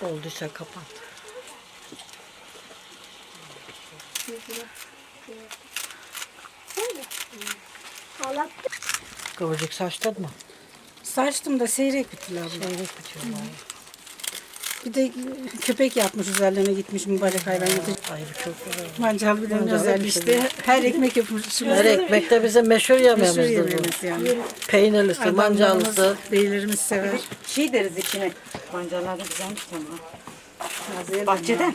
Olduysa kapat. Kıvırcık saçladın mı? Saçtım da seyrek bittiler abla. Seyrek bitiyorlar. Bir de köpek yapmış üzerlerine gitmiş mübarek hayvan yatacak. Ay bu çok güzel. Mancal bir de özel işte. Her ekmek yapmış. Her ekmekte bize meşhur Meşhur yemeğimizdir bu. yemeğimiz yani. Peynirlisi, mancalısı. Beylerimiz sever. Şey deriz içine. Pancarlar da güzelmiş ama. Bahçeden.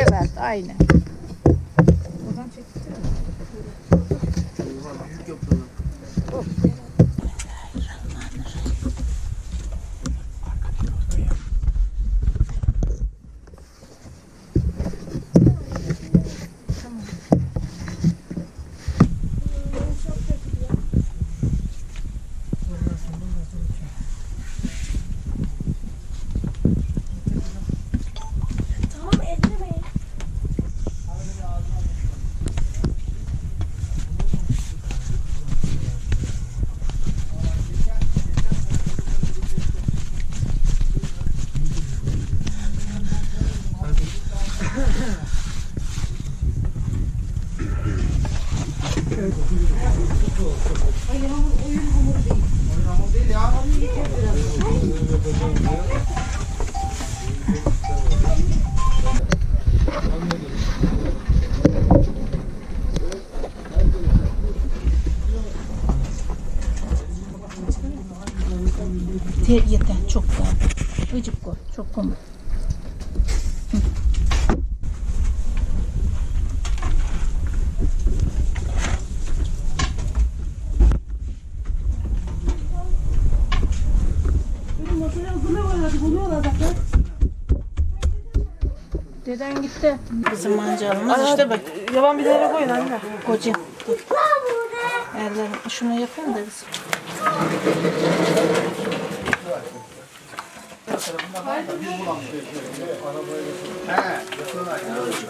Evet, aynen. Yeter, çok daha. Gıcık koy, çok koyma. Deden gitti. Bizim mancalımız işte bak. Yaban bir tane koyun anne. Kocam. Dur. Ellerim şunu yapayım da biz.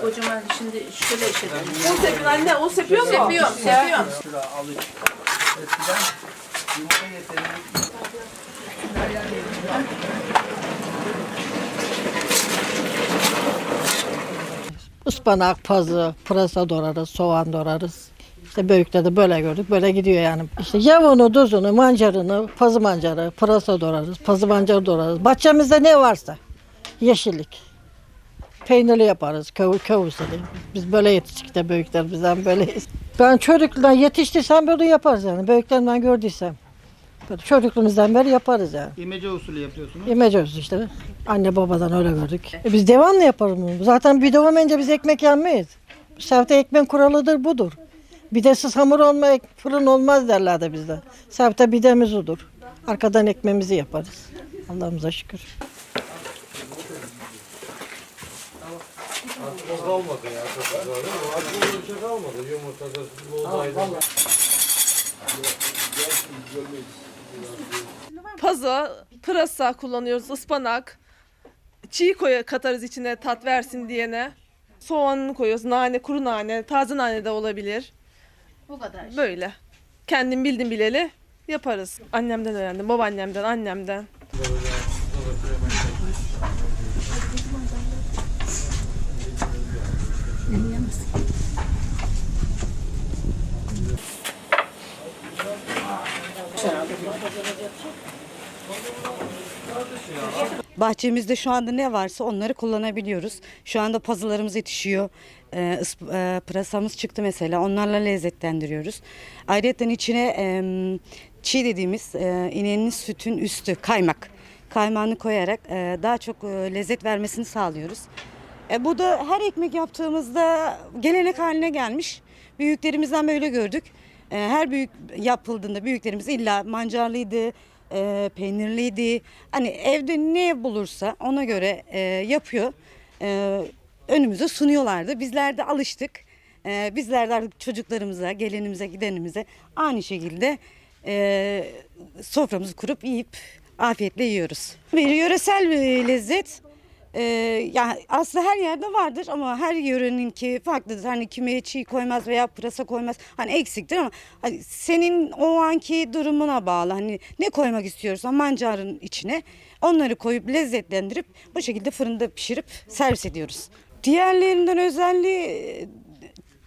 Kocaman şimdi şöyle işe Un sepiyor anne. Un sepiyor mu? Sepiyorum, sepiyorum. Ispanak, pazı, pırasa doğrarız, soğan doğrarız. İşte büyükte de böyle gördük. Böyle gidiyor yani. İşte yavunu, duzunu, mancarını, pazı mancarı, pırasa doğrarız, pazı mancarı doğrarız. Bahçemizde ne varsa. Yeşillik. Peynirli yaparız, köv, usulü. Biz böyle yetiştik de büyükler bizden böyleyiz. Ben çocukluğumdan yetiştiysem böyle yaparız yani. Büyüklerimden gördüysem. Böyle çocukluğumuzdan beri yaparız yani. İmece usulü yapıyorsunuz. Yemeyeceğiz işte. Anne babadan öyle gördük. E biz devamlı yaparız bunu. Zaten bir devam önce biz ekmek yemeyiz. Bu sevde ekmek kuralıdır budur. Bidesiz hamur olma, ek- fırın olmaz derlerdi bizde. Sevde bidemiz odur. Arkadan ekmeğimizi yaparız. Allah'ımıza şükür. Pazı, pırasa kullanıyoruz, ıspanak. Çiğ koya katarız içine tat versin diyene. Soğanını koyuyoruz, nane, kuru nane, taze nane de olabilir. Bu kadar. Böyle. Kendim bildim bileli yaparız. Annemden öğrendim, babaannemden, annemden. Bahçemizde şu anda ne varsa onları kullanabiliyoruz. Şu anda pazılarımız yetişiyor. Isp- e, pırasamız çıktı mesela. Onlarla lezzetlendiriyoruz. Ayrıca içine e, çiğ dediğimiz e, ineğinin sütün üstü kaymak. Kaymağını koyarak e, daha çok e, lezzet vermesini sağlıyoruz. E, bu da her ekmek yaptığımızda gelenek haline gelmiş. Büyüklerimizden böyle gördük. E, her büyük yapıldığında büyüklerimiz illa mancarlıydı, e, peynirliydi. Hani evde ne bulursa ona göre e, yapıyor. E, önümüze sunuyorlardı. Bizler de alıştık. E, bizler de artık çocuklarımıza, gelenimize, gidenimize aynı şekilde e, soframızı kurup yiyip afiyetle yiyoruz. Bir yöresel bir lezzet. Ee, yani aslında her yerde vardır ama her yöreninki farklıdır. Hani kime çiğ koymaz veya pırasa koymaz. Hani eksiktir ama hani senin o anki durumuna bağlı. Hani ne koymak istiyorsan mancarın içine onları koyup lezzetlendirip bu şekilde fırında pişirip servis ediyoruz. Diğerlerinden özelliği e,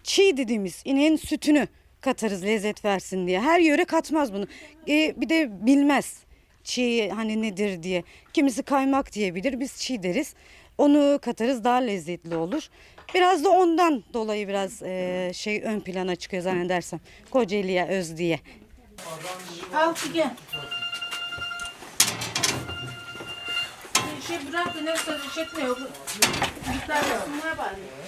çiğ dediğimiz ineğin sütünü katarız lezzet versin diye. Her yöre katmaz bunu. Ee, bir de bilmez çiğ hani nedir diye. Kimisi kaymak diyebilir biz çiğ deriz. Onu katarız daha lezzetli olur. Biraz da ondan dolayı biraz e, şey ön plana çıkıyor zannedersem. Kocaeli'ye öz diye. Al gel. Bir şey bırak da nefes etmiyor. Bir tane sunmaya bari.